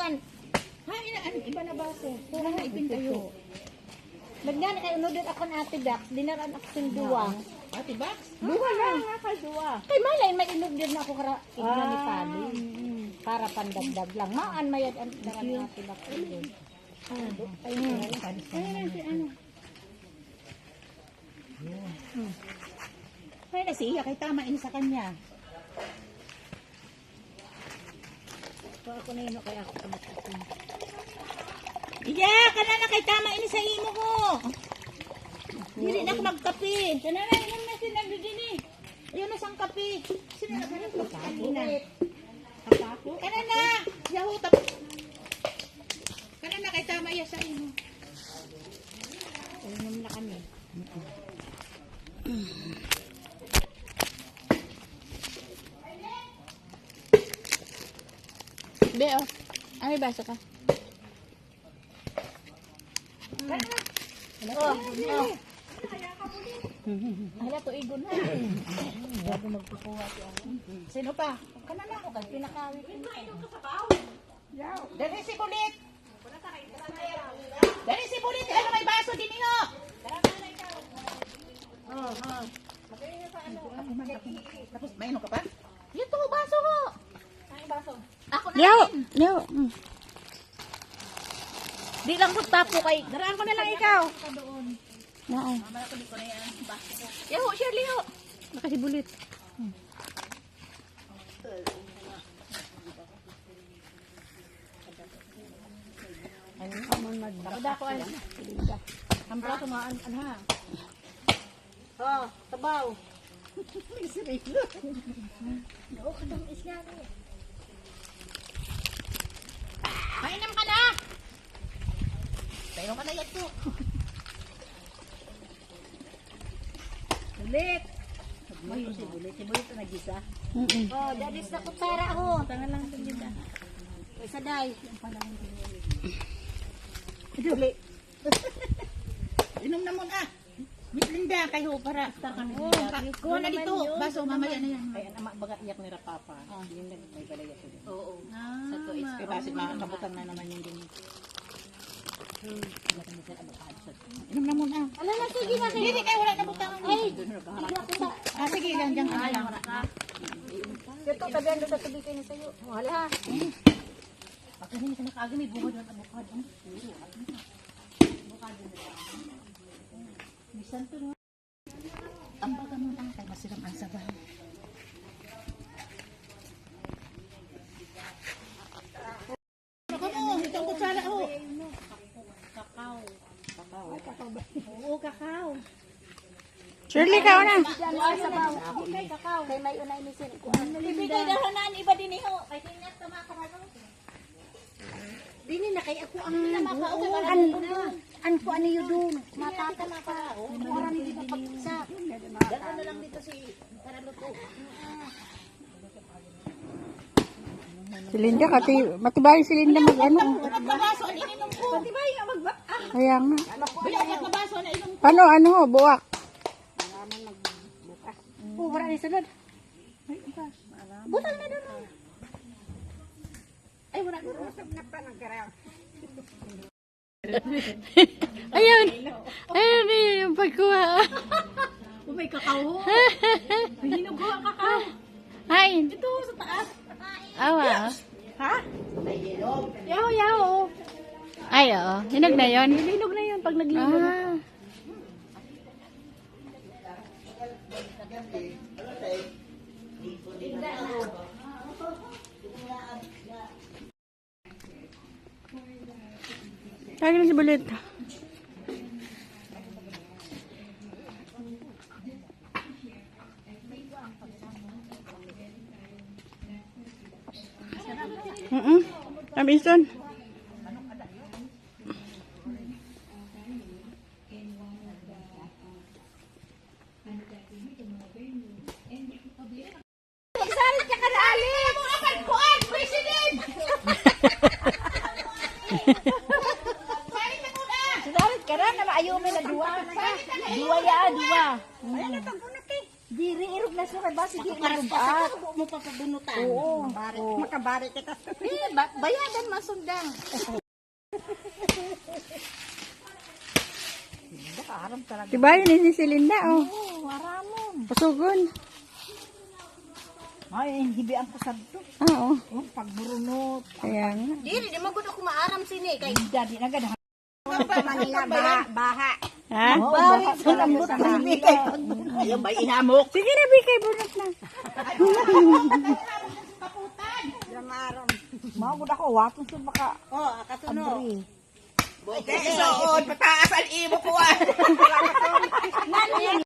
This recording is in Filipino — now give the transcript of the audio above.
kan. Ha, ina, ano, iba na baso. Puro na ipintayo. Nagdan kay unodot ako na ate Dax, dinaran ako sin duwa. Ate Bax? Duwa lang, nga kay duwa. Kay malay may inog din ako kara igna ni Pali. Para pandagdag lang. Maan mayad ang daran ng ate Dax. Ayun. Ayun. Ayun si ano. Ay, na siya kay tama ini sa kanya. So ako na yun kay ako kumakasin. Iya, kana na kay tama ini sa imo ko. Dili na ako magkape. Kana na inom na sinagdo din eh. Ayun na sang kape. Sino na kana ko kanina? Kapako. Kana na. Yahu tap. Kana na kay tama iya sa imo. Inom na kami. Be, oh. Ay, baso ka. Oh, oh. Hala to igon na. Bago magkukuha si ako. Sino pa? Kana na ako kay pinakawi. Dali si Bulit. Dali si Bulit. Ano may baso din niyo? Oh, oh. Tapos may ano ka pa? Ito, baso ko. Ay baso. Ako na. Leo, Leo. Mm. Di lang ko tapo kay. Daraan ko na lang ikaw. Naan. Yaho, Shirley ho. Nakasibulit. Ano naman magdakda ko ay. Ang braso nga, an, an ha. Oh, tabaw. Mainam ka na. Tayo ka na yan to. Bulit. May si bulit, si bulit na gisa. Oh, dadis na kutsara ko. Tangan lang din dito. Isa day. Duli. Inom na muna. Miss Linda, kayo para. Oh, Kuha na dito. Baso, mamaya na yan. Ay, anak baga iyak ni Rapapa. Ah, yun lang may balaya ko. Oo. Sa to is kay basit makakabutan na naman yung din. Inom na muna. Ala na, sige na, sige. Hindi kayo wala na butang. Ay. Ah, sige, yan, dyan na lang. Ito, tabihan doon sa tubig kayo sa'yo. Oh, hala ha. Pagka hindi ka nakaagi, may bukod ng abukado. Bisan to, no? Ang baga mo lang kay masiram ang sabaw. Ako mo, ito ang kutsara ko. Oo, kakao. Shirley, ka na. Diyan ay sabaw. Okay, kakao. Kay may unay ni na Ibigay dahanan, iba din iho. Kay kinyat tama ka na. Dini na kay ako ang pinamakaon. An an ko ano yun doon. Matata na pa. Oran hindi pa pagsa. Dalawa na lang dito si Karalo ko. Si Linda, kati, matibay si Linda mag ano. Upat na baso na inom ko. Paano, ano ho, buwak. Oh, wala ni sunod. Butang na doon. Ay, wala doon. Ayun. Ayun, ayun yung pagkuha. Oh, may kakao. May hinog ko ang kakao. Ay. Ito, sa taas. Awa. Ha? Yaw, yaw. Ay, oo. Hinog na yun. Linog na yun pag naglinog. Ah. Lagi na si Bulit. Mm-mm. Tamis doon. Magsalit ka ka na alim! Mo akan kuan, President! Salit ka muna! Sudarit ka na na maayumi na duwa. Duwa ya, duwa. Ayan na. Diri irog na sura ba sige. Pa sa kabo mo papabunutan. Oo. Makabarik kita. Eh, ba- bayadan masundang. Aram talaga. Diba yun ni si Linda, oh. Oo, aramon. Pasugon. Ay, hibian ko sa to. Ah, oh. Oh, pagburunot. Kaya nga. Dili, di magod ako maaram sini. Kay Dadi na ganda. Manila, baha. baha. Ha? Bawit sa lambot ng bigay. Ayaw ba ihamok? Sige na, Bikay, bunot na. Mawag ako, watong sa baka. Oh, kasuno. Andri. Kaya isoon, pataas ang imo ko ah.